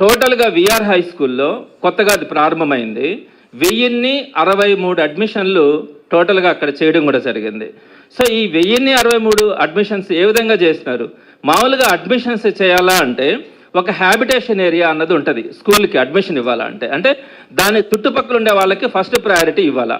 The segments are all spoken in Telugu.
టోటల్గా విఆర్ హై స్కూల్లో కొత్తగా అది ప్రారంభమైంది. వెయ్యిన్ని అరవై మూడు అడ్మిషన్లు టోటల్గా అక్కడ చేయడం కూడా జరిగింది. సో ఈ వెయ్యిన్ని అరవై మూడు అడ్మిషన్స్ ఏ విధంగా చేసినారు? మామూలుగా అడ్మిషన్స్ చేయాలా అంటే ఒక హ్యాబిటేషన్ ఏరియా అన్నది ఉంటుంది. స్కూల్కి అడ్మిషన్ ఇవ్వాలా అంటే అంటే దాని చుట్టుపక్కల ఉండే వాళ్ళకి ఫస్ట్ ప్రయారిటీ ఇవ్వాలా.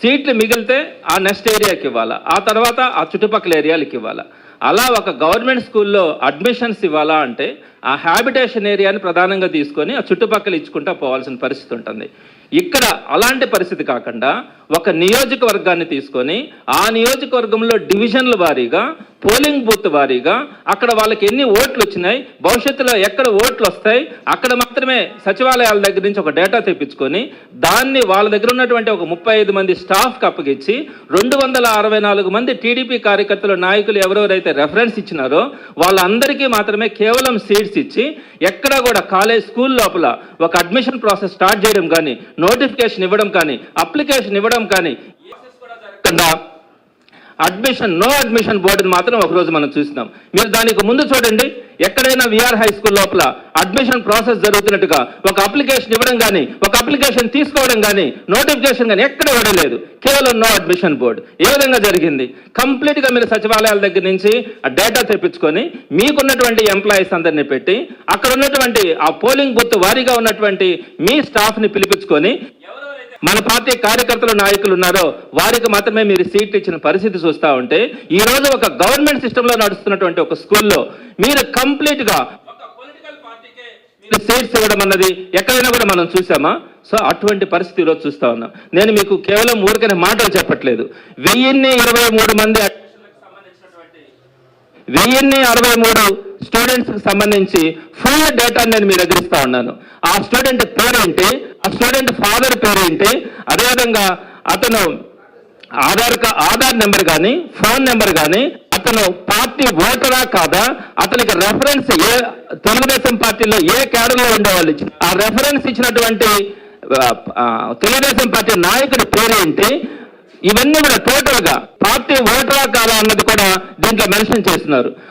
సీట్లు మిగిలితే ఆ నెక్స్ట్ ఏరియాకి ఇవ్వాలా. ఆ తర్వాత ఆ చుట్టుపక్కల ఏరియాలకి ఇవ్వాలా. అలా ఒక గవర్నమెంట్ స్కూల్లో అడ్మిషన్స్ ఇవ్వాలా అంటే ఆ హ్యాబిటేషన్ ఏరియాని ప్రధానంగా తీసుకొని ఆ చుట్టుపక్కల ఇచ్చుకుంటా పోవాల్సిన పరిస్థితి ఉంటుంది. ఇక్కడ అలాంటి పరిస్థితి కాకుండా ఒక నియోజకవర్గాన్ని తీసుకొని ఆ నియోజకవర్గంలో డివిజన్ల వారీగా పోలింగ్ బూత్ వారీగా అక్కడ వాళ్ళకి ఎన్ని ఓట్లు వచ్చినాయి భవిష్యత్తులో ఎక్కడ ఓట్లు వస్తాయి అక్కడ మాత్రమే సచివాలయాల దగ్గర నుంచి ఒక డేటా తెప్పించుకొని దాన్ని వాళ్ళ దగ్గర ఉన్నటువంటి ఒక ముప్పై ఐదు మంది స్టాఫ్కి అప్పగించి రెండు వందల అరవై నాలుగు మంది టీడీపీ కార్యకర్తలు నాయకులు ఎవరెవరైతే రెఫరెన్స్ ఇచ్చినారో వాళ్ళందరికీ మాత్రమే కేవలం సీట్స్ ఇచ్చి ఎక్కడా కూడా కాలేజ్ స్కూల్ లోపల ఒక అడ్మిషన్ ప్రాసెస్ స్టార్ట్ చేయడం కానీ నోటిఫికేషన్ ఇవ్వడం కానీ అప్లికేషన్ ఇవ్వడం కానీ జరగకుండా అడ్మిషన్ నో అడ్మిషన్ బోర్డుని మాత్రం ఒకరోజు మనం చూసినాం. మీరు దానికి ముందు చూడండి. ఎక్కడైనా విఆర్ హై స్కూల్ లోపల అడ్మిషన్ ప్రాసెస్ జరుగుతున్నట్టుగా ఒక అప్లికేషన్ ఇవ్వడం కానీ ఒక అప్లికేషన్ తీసుకోవడం కానీ నోటిఫికేషన్ కానీ ఎక్కడ ఇవ్వడం లేదు కేవలం నో అడ్మిషన్ బోర్డు ఏ విధంగా జరిగింది? కంప్లీట్గా మీరు సచివాలయాల దగ్గర నుంచి ఆ డేటా తెప్పించుకొని మీకున్నటువంటి ఎంప్లాయీస్ అందరినీ పెట్టి అక్కడ ఉన్నటువంటి ఆ పోలింగ్ బూత్ వారీగా ఉన్నటువంటి మీ స్టాఫ్ని పిలిపించుకొని మన పార్టీ కార్యకర్తలు నాయకులు ఉన్నారో వారికి మాత్రమే మీరు సీట్ ఇచ్చిన పరిస్థితి చూస్తా ఉంటే ఈ రోజు ఒక గవర్నమెంట్ సిస్టంలో నడుస్తున్నటువంటి ఒక స్కూల్లో మీరు కంప్లీట్గా మీరు సీట్స్ ఇవ్వడం అన్నది ఎక్కడైనా కూడా మనం చూసామా? సో అటువంటి పరిస్థితి ఈరోజు చూస్తా ఉన్నాం. నేను మీకు కేవలం ఊరికనే మాటలు చెప్పట్లేదు. వెయ్యిన్ని ఇరవై మూడు మంది వెయ్యిన్ని అరవై మూడు స్టూడెంట్స్కి సంబంధించి ఫుల్ డేటా నేను మీ దగ్గర ఇస్తా ఉన్నాను. ఆ స్టూడెంట్ పేరేంటి? ఆ స్టూడెంట్ ఫాదర్ పేరేంటి? అదేవిధంగా అతను ఆధార్ కా- ఆధార్ నెంబర్ కానీ ఫోన్ నెంబర్ కానీ అతను పార్టీ ఓటరా కాదా? అతనికి రెఫరెన్స్ ఏ తెలుగుదేశం పార్టీలో ఏ కేడర్లో ఉండేవాళ్ళు ఆ రెఫరెన్స్ ఇచ్చినటువంటి తెలుగుదేశం పార్టీ నాయకుడి పేరేంటి? ఇవన్నీ కూడా టోటల్గా పార్టీ ఓటరా కాదా అన్నది కూడా దీంట్లో మెన్షన్ చేస్తున్నారు.